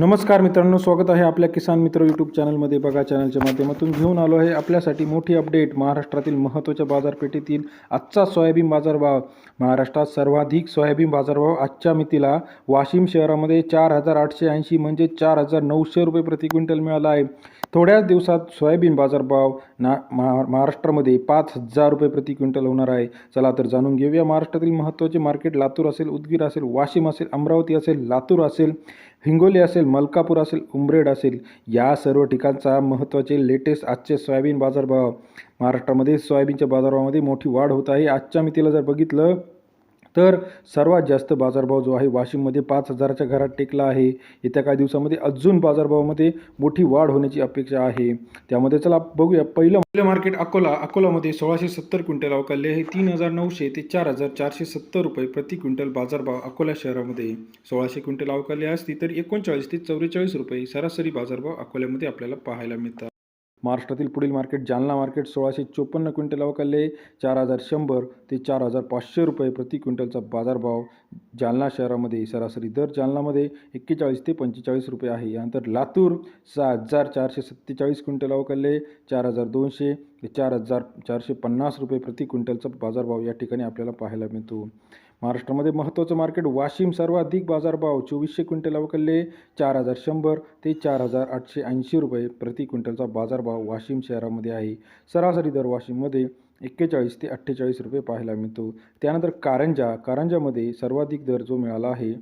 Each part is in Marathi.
नमस्कार मित्रांनो स्वागत आहे आपल्या किसान मित्र यूट्यूब चॅनलमध्ये. बघा चॅनलच्या माध्यमातून घेऊन आलो आहे आपल्यासाठी मोठी अपडेट महाराष्ट्रातील महत्त्वाच्या बाजारपेठेतील आजचा सोयाबीन बाजारभाव. महाराष्ट्रात सर्वाधिक सोयाबीन बाजारभाव आजच्या मितीला. वाशिम शहरामध्ये चार हजार आठशे ऐंशी म्हणजे चार हजार नऊशे रुपये प्रति क्विंटल मिळाला आहे. थोड्याच दिवसात सोयाबीन बाजारभाव ना महा महाराष्ट्रामध्ये पाच हजार रुपये प्रति क्विंटल होणार आहे. चला तर जाणून घेऊया महाराष्ट्रातील महत्त्वाचे मार्केट लातूर असेल उदगीर असेल वाशिम असेल अमरावती असेल लातूर असेल. हिंगोली असेल मलकापूर असेल उमरेड असेल या सर्व ठिकाणचा महत्त्वाचे लेटेस्ट आजचे सोयाबीन बाजारभाव. महाराष्ट्रामध्ये सोयाबीनच्या बाजारभावामध्ये मोठी वाढ होत आहे. आजच्या मितीला जर बघितलं तर सर्वात जास्त बाजारभाव जो आहे वाशिममध्ये पाच हजाराच्या घरात टेकला आहे. येत्या काही दिवसामध्ये अजून बाजारभावामध्ये मोठी वाढ होण्याची अपेक्षा आहे. त्यामध्ये चला बघूया पहिलं पहिलं मार्केट अकोला. अकोलामध्ये सोळाशे सत्तर क्विंटल अवकालले आहे. तीन हजार नऊशे ते चार हजार चारशे सत्तर रुपये प्रति क्विंटल बाजारभाव अकोला शहरामध्ये सोळाशे क्विंटल अवकालले असती तर एकोणचाळीस ते चौवेचाळीस रुपये सरासरी बाजारभाव अकोल्यामध्ये आपल्याला पाहायला मिळतात. महाराष्ट्रातील पुढील मार्केट जालना मार्केट सोळाशे चोपन्न क्विंटल अवकाले चार हजार शंभर ते चार हजार पाचशे रुपये प्रति क्विंटलचा बाजारभाव जालना शहरामध्ये सरासरी दर जालनामध्ये एक्केचाळीस ते पंचेचाळीस रुपये आहे. यानंतर लातूर सहा हजार चारशे सत्तेचाळीस क्विंटल अवकाले चार हजार दोनशे चार हजार चारशे पन्नास रुपये प्रति क्विंटलचा बाजारभाव या ठिकाणी आपल्याला पाहायला मिळतो. महाराष्ट्रामध्ये महत्त्वाचं मार्केट वाशिम सर्वाधिक बाजारभाव चोवीसशे क्विंटल अवकलले चार हजार शंभर ते चार हजार आठशे ऐंशी रुपये प्रति क्विंटलचा बाजारभाव वाशिम शहरामध्ये आहे. सरासरी दर वाशिममध्ये एक्केचाळीस ते अठ्ठेचाळीस रुपये पाहायला मिळतो. त्यानंतर कारंजा कारंजामध्ये सर्वाधिक दर जो मिळाला आहे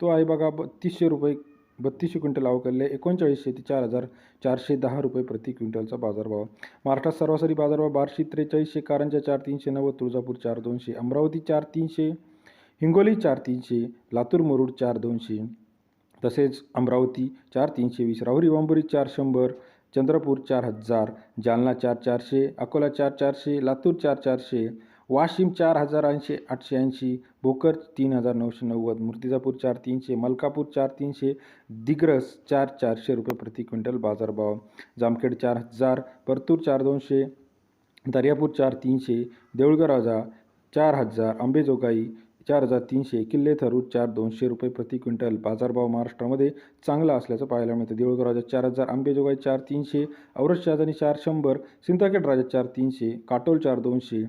तो आहे बघा बत्तीसशे रुपये बत्तीसशे क्विंटल अवकलले एकोणचाळीसशे ते चार हजार चारशे दहा रुपये प्रति क्विंटलचा बाजारभाव. महाराष्ट्रात सरासरी बाजारभाव बारशे त्रेचाळीसशे कारंजा चार तीनशे नव्वद तुळजापूर चार दोनशे अमरावती चार तीनशे हिंगोली चार तीनशे लातूर मुरुड चार दोनशे तसेच अमरावती चार तीनशे वीस राहुरी वांबुरी चार शंभर चंद्रपूर चार हजार जालना चार चारशे अकोला चार चारशे लातूर चार चारशे वाशिम चार हजार ऐंशी आठशे ऐंशी भोकर तीन हजार नऊशे नव्वद मूर्तिजापूर चार तीनशे मलकापूर चार तीनशे दिग्रस चार चारशे रुपये प्रति क्विंटल बाजारभाव जामखेड चार हजार परतूर चार दोनशे दर्यापूर चार तीनशे देऊळगराजा चार हजार अंबेजोगाई चार हजार तीनशे किल्ले थरूर चार दोनशे रुपये प्रति क्विंटल. बाजारभाव महाराष्ट्रामध्ये चांगला असल्याचं पाहायला मिळतं. देऊळगाव राजा चार हजार आंबेजोगाई चार तीनशे औरस शहाजानी चार शंभर सिंदखेड राजा चार तीनशे काटोल चार दोनशे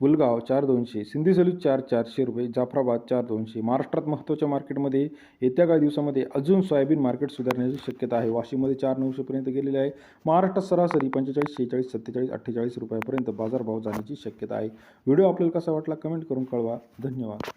पुलगाव चार दोनशे सिंधी सलूज चार चारशे रुपये जाफराबाद चार दोनशे महाराष्ट्रात महत्त्वाच्या मार्केटमध्ये येत्या काही दिवसामध्ये अजून सोयाबीन मार्केट सुधारण्याची शक्यता आहे. वाशिममध्ये चार नऊशेपर्यंत गेलेले आहे. महाराष्ट्रात सरासरी पंचेचाळीस शेहेचाळीस सत्तेचाळीस अठ्ठेचाळीस रुपयापर्यंत बाजारभाव जाण्याची शक्यता आहे. व्हिडिओ आपल्याला कसा वाटला कमेंट करून कळवा. धन्यवाद.